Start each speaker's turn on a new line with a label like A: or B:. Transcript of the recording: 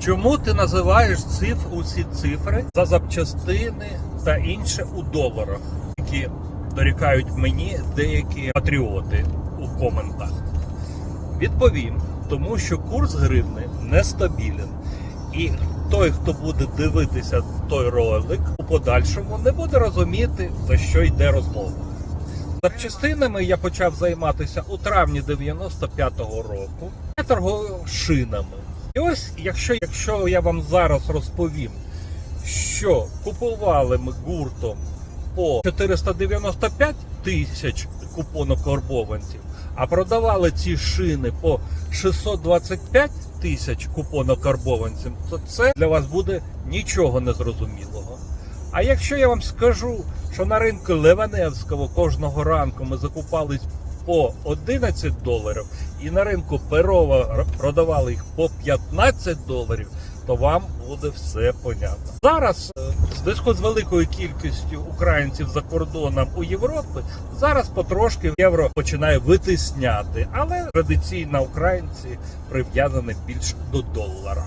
A: Чому ти називаєш циф усі цифри за запчастини та інше у доларах, які дорікають мені деякі патріоти у коментах? Відповім, тому що курс гривни нестабілен. І той, хто буде дивитися той ролик, у подальшому не буде розуміти, за що йде розмова. Запчастинами я почав займатися у травні 95-го року. Я торгую шинами. І ось, якщо, якщо я вам зараз розповім, що купували ми гуртом по 495 тисяч купонок карбованців, а продавали ці шини по 625 тисяч купонок карбованців, то це для вас буде нічого незрозумілого. А якщо я вам скажу, що на ринку Леваневського кожного ранку ми закупались по 11 доларів, і на ринку Перова продавали їх по 15 доларів, то вам буде все понятно. Зараз, е, в зв'язку з великою кількістю українців за кордоном у Європі, зараз потрошки євро починає витисняти, але традиційно українці прив'язані більш до долара.